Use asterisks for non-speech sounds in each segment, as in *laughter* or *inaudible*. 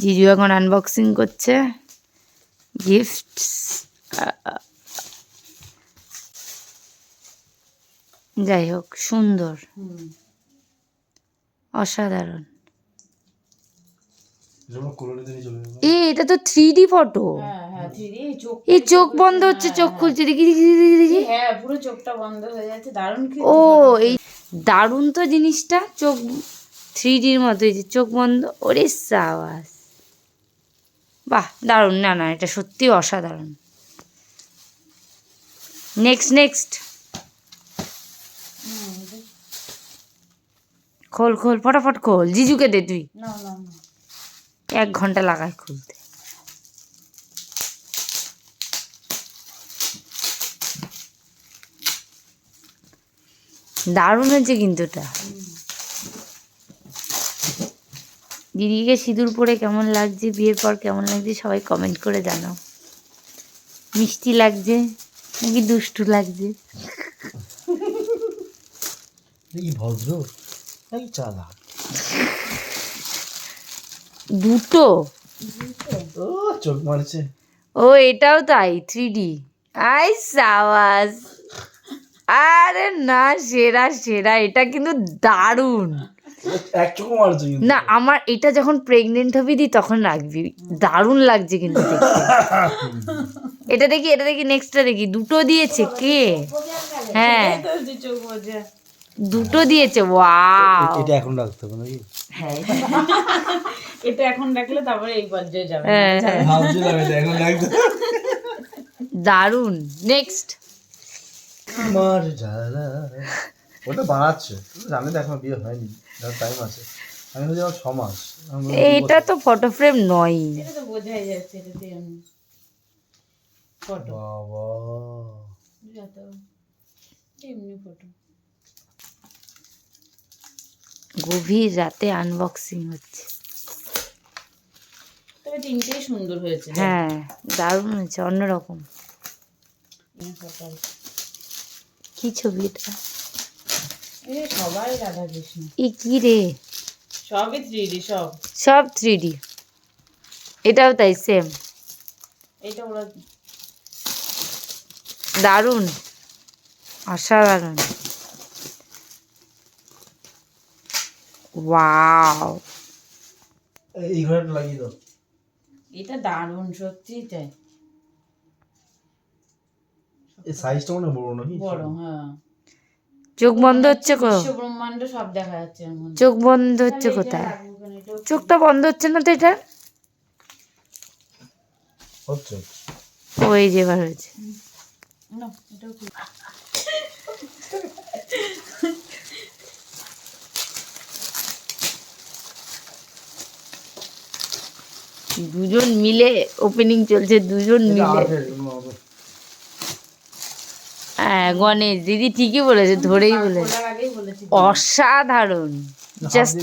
জিজু এখন আনবক্সিং করছে। গিফট যাই হোক সুন্দর। অসাধারণ। এ এটা তো থ্রি ডি ফটো হ্যাঁ হ্যাঁ চোখ এই চোখ বন্ধ হচ্ছে চোখ খুলছে। দেখি দেখি দেখি, দেখি হ্যাঁ পুরো চোখটা বন্ধ হয়ে যাচ্ছে। দারুণ ও এই দারুণ তো জিনিসটা। চোখ থ্রি ডির মতো এই চোখ বন্ধ। ওরে সাবাস। বাহ দারুণ। না না এটা সত্যি অসাধারণ। নেক্সট নেক্সট খোল খোল ফটাফট খোল। জিজুকে দে তুই। এক ঘণ্টা লাগায় খুলতে। দারুণ হয়েছে কিন্তু এটা। দিদিকে সিঁদুর পরে কেমন লাগছে বিয়ের পর কেমন লাগছে সবাই কমেন্ট করে জানাও। মিষ্টি লাগছে নাকি দুষ্টু লাগছে? ভদ্র দুটো? ও চোখ মারছে। ও এটাও তাই থ্রি ডি আই সাওয়াস আরে না সেরা সেরা এটা কিন্তু দারুণ। না আমার এটা যখন প্রেগনেন্ট হবি দি তখন রাখবি দারুণ লাগছে কিন্তু *laughs* এটা দেখি এটা দেখি নেক্সটটা দেখি। দুটো দিয়েছে কে? হ্যাঁ। দুটো দিয়েছে ওয়াও এটা এখন রাখতে হবে নাকি? হ্যাঁ এটা *laughs* এখন রাখলে তারপরে এই পর্যায়ে যাবে। হ্যাঁ, হ্যাঁ। এখন রাখতে দারুণ। নেক্সট আমার ওটা বানাচ্ছে জানি এখনও বিয়ে হয়নি। টাইম আছে। আমি বলছি আমার ছ মাস এইটা তো ফটো ফ্রেম নয় এটা তো বোঝাই যাচ্ছে এটাতে আমি ফটো বাবা। এমনি ফটো গভীর রাতে আনবক্সিং হচ্ছে। তবে তিনটেই সুন্দর হয়েছে হ্যাঁ দারুণ হয়েছে অন্যরকম। কি ছবি এটা? সবাই রাধা কৃষ্ণ। এ কি রে? সবই থ্রি সব। সব থ্রি এটাও তাই সেম এটা ওরা দারুণ। অসাধারণ। ওয়াও। এই ঘরে লাগিয়ে দাও। এটা দারুণ সত্যি তাই। এই সাইজটা মনে বড় নাকি? বড় হ্যাঁ। চোখ বন্ধ হচ্ছে কো? ব্রহ্মাণ্ড সব দেখা যাচ্ছে চোখ বন্ধ হচ্ছে কোথায়? চোখটা বন্ধ হচ্ছে না তো এটা? হচ্ছে। ওই যে এবার হয়েছে। না এটাও খুব দুজন মিলে ওপেনিং চলছে দুজন মিলে। হ্যাঁ গণেশ দিদি ঠিকই বলেছে ধরেই বলেছে। অসাধারণ জাস্ট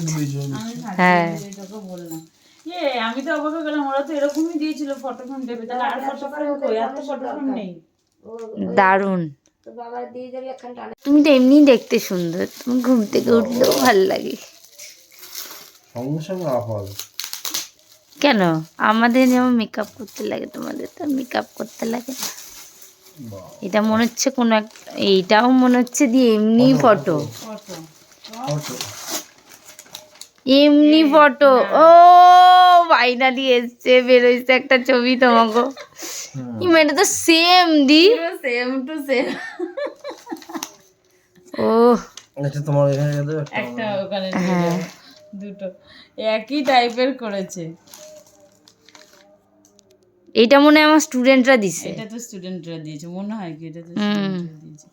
হ্যাঁ। এটাকে বললাম এ আমি তো অবাক গেলাম ওরা তো এরকমই দিয়েছিল ফটো ফ্রেম দেবে তাহলে আর ফটো ফ্রেম কই? আর তো ফটো ফ্রেম নেই। দারুণ। তুমি তো এমনি দেখতে সুন্দর তুমি ঘুম থেকে উঠলেও ভালো লাগে। কেন? আমাদের যেমন মেকআপ করতে লাগে তোমাদের তো মেকআপ করতে লাগে না। এটা মনে হচ্ছে কোনো এক এইটাও মনে হচ্ছে দিয়ে এমনি ফটো। ফটো এমনি ফটো। ও দিয়ে এসছে বেরোইছে একটা ছবি তোমাকে। এটা তো same the. Same to same ও। এটা তোমার এখানে একটা একটা ওখানে দুটো। একই টাইপের করেছে। এইটা মনে হয় আমার স্টুডেন্টরা দিছে। এটা তো স্টুডেন্টরা দিয়েছে মনে হয় কি এটা তো হুম। স্টুডেন্টরা দিয়েছে।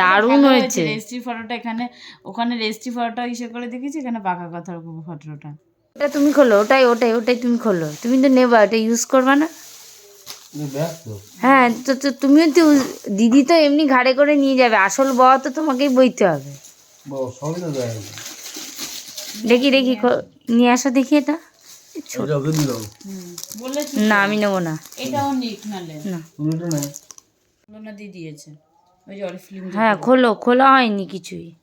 দারুণ হয়েছে। রেজিস্ট্রি ফটোটা এখানে ওখানে রেজিস্ট্রি ফটোটা ইসে করে দেখেছি এখানে পাকা কথার ফটোটা ওটা তুমি খোলো ওটাই ওটাই ওটাই তুমি খোলো। তুমি তো নেবা এটা ইউজ করবা না? হ্যাঁ তো তো তুমিও তো দিদি তো এমনি ঘাড়ে করে নিয়ে যাবে আসল বওয়া তো তোমাকেই বইতে হবে। দেখি দেখি নিয়ে আসো দেখি এটা। না আমি নেব না। এটাও নিক নালে। না। দিয়েছে। ওই যে অরিফিল্ম হ্যাঁ খোলো খোলা হয়নি কিছুই।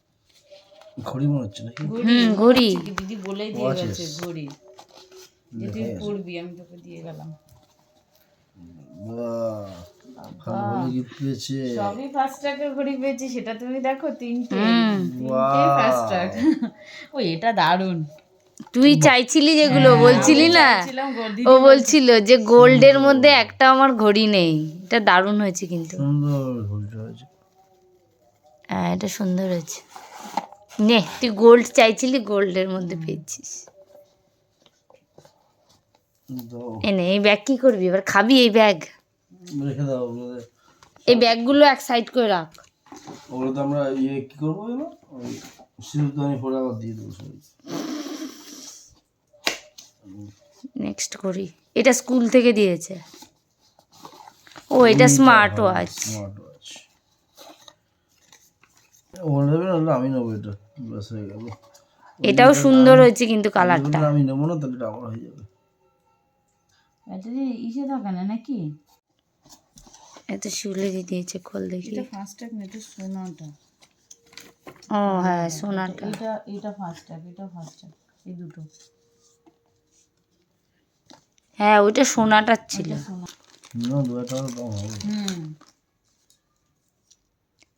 ঘড়ি মনে হচ্ছে নাকি? হুম ঘড়ি। দিদি বলেই দিয়ে গেছে ঘড়ি। যে তুই পড়বি আমি তোকে দিয়ে গেলাম। সবই ট্র্যাকের ঘড়ি পেয়েছি সেটা তুমি দেখো তিনটে হুম। ফার্স্ট ট্র্যাক ও এটা দারুণ। তুই চাইছিলি যেগুলো বলছিলি না? ও বলছিল। যে গোল্ডের মধ্যে একটা আমার ঘড়ি নেই। এটা দারুণ হয়েছে কিন্তু। হ্যাঁ এটা সুন্দর হয়েছে। নে তুই গোল্ড চাইছিলি গোল্ডের মধ্যে পেয়েছিস। এনে এই ব্যাগ কি করবি? এবার খাবি এই ব্যাগ। রেখে দাও ওগুলো এই ব্যাগগুলো এক সাইড করে রাখ। ওগুলো তো আমরা ইয়ে কি করব সিঁদুরদানি পরে আবার দিয়ে দেবো নেক্সট করি। এটা স্কুল থেকে দিয়েছে। ও এটা স্মার্ট ওয়াচ স্মার্ট ওয়াচ ওরা নেবে না আমি নেব এটা। ব্যাস হয়ে গেল। এটাও সুন্দর হয়েছে কিন্তু কালারটা আমি নেব না তাহলে এটা আমার হয়ে যাবে। এটা যে ইসে থাকে না নাকি? এত শিউলে দিয়ে দিয়েছে খোল দেখি। এটা ফার্স্ট ট্র্যাক না এটা সোনাটা। ও হ্যাঁ সোনাটা। এটা এটা ফার্স্ট এটা ফার্স্ট এই দুটো। হ্যাঁ ওইটা সোনাটার ছিল।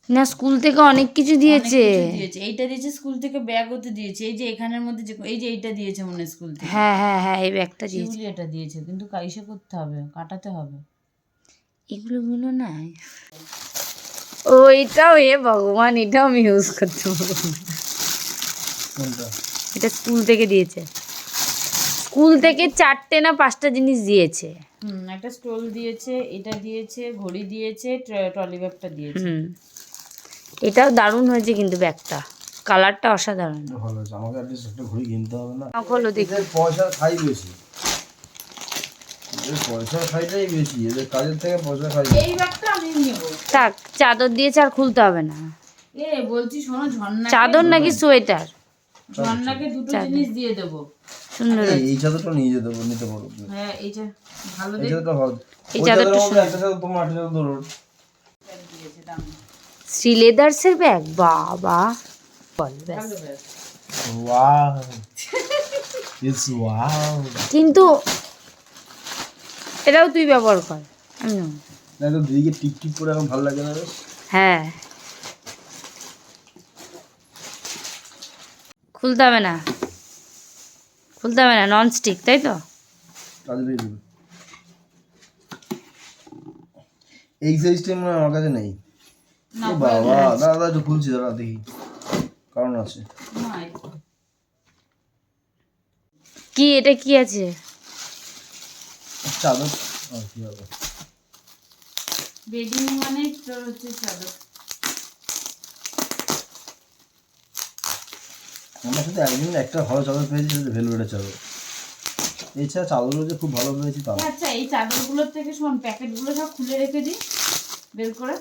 না স্কুল থেকে অনেক কিছু দিয়েছে। এইটা দিয়েছে স্কুল থেকে ব্যাগ ওতে দিয়েছে। এই যে এখানের মধ্যে যে এই যে এইটা দিয়েছে মনে স্কুল থেকে। হ্যাঁ হ্যাঁ হ্যাঁ এই ব্যাগটা দিয়েছে। এটা দিয়েছে কিন্তু কাইসে করতে হবে কাটাতে হবে। এগুলো গুলো না ও এটাও এ ভগবান এটাও আমি ইউজ করতে পারব এটা স্কুল থেকে দিয়েছে। স্কুল থেকে চারটে না পাঁচটা জিনিস দিয়েছে। হুম একটা স্টোল দিয়েছে এটা দিয়েছে ঘড়ি দিয়েছে ট্রলি ব্যাগটা দিয়েছে। হুম। এটাও দারুণ হয়েছে কিন্তু ব্যাগটা। কালারটা অসাধারণ। ভালো আছে আমাকে অ্যাটলিস্ট একটা ঘড়ি কিনতে হবে না। হলো দেখি। পয়সার খাই বেশি। পয়সার খাইটাই বেশি। এদের কাজের থেকে পয়সা খাই এই ব্যাগটা আমি নেব। থাক চাদর দিয়েছে আর খুলতে হবে না। এ বলছি শোনো ঝর্ণা চাদর নাকি সোয়েটার? ঝর্ণাকে দুটো জিনিস দিয়ে দেবো। সুন্দর এই- চাদরটা নিয়ে যেতে পারো নিতে পারো হ্যাঁ এই যে ভালো এই চাদরটা ভালো। এই চাদরটা একটা চাদর তোমার একটা চাদর ধরো। দিয়েছে দাম শ্রী লেদার্সের ব্যাগ বাবা। বল ব্যাস। ওয়াও। It's wow. কিন্তু এটাও তুই ব্যবহার কর। আমি না। না তো দিদিকে টিপ টিপ করে এখন ভালো লাগে না বেশ। হ্যাঁ। খুলতে হবে না। খুলতে হবে না নন স্টিক তাই তো এই সিস্টেম আমার কাছে নেই। না বাবা দাদা দাদা একটু খুলছি দাঁড়া দেখি। কারণ আছে। কি এটা কি আছে? চাদর। আর কি হবে? বেডিং মানে তোর হচ্ছে চাদর। আমার সাথে একদিন একটা ভালো চাদর পেয়েছি সেটা ভেলভেটের চাদর। এছাড়া চাদরও যে খুব ভালো পেয়েছি তা আচ্ছা এই চাদরগুলোর থেকে শোন প্যাকেটগুলো সব খুলে রেখে দিই বের করে।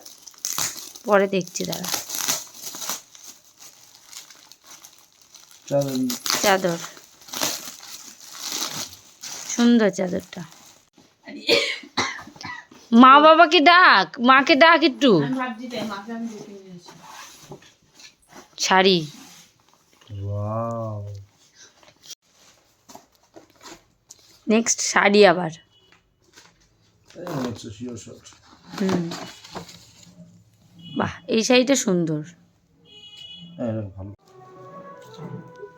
পরে দেখছি দাঁড়া। চাদর। চাদর। সুন্দর চাদরটা। মা বাবাকে ডাক মাকে ডাক একটু। শাড়ি। ওয়াও নেক্সট শাড়ি আবার। হুম। বাহ এই শাড়িটা সুন্দর। হ্যাঁ ভালো।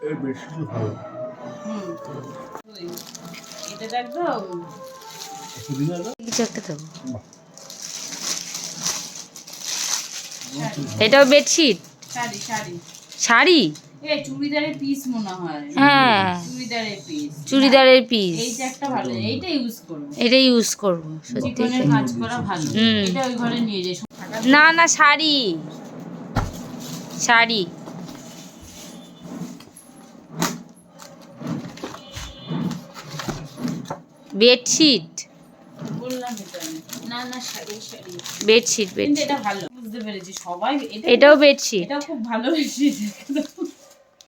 এই বেডশিট ভালো। এটা একদম। এটাও বেডশিট শাড়ি। শাড়ি? চুড়িদারের পিস মনে হয়। হ্যাঁ। চুড়িদারের পিস চুড়িদারের পিস এইটা একটা ভালো এইটা ইউজ করব। এটা ইউজ করব সত্যি। কাজ করা ভালো। এটা ওই ঘরে নিয়ে যাই না না sari. Sari. Bedsheet. Bedsheet bedsheet. এটাও বেডশিট। এটাও খুব ভালো বেশি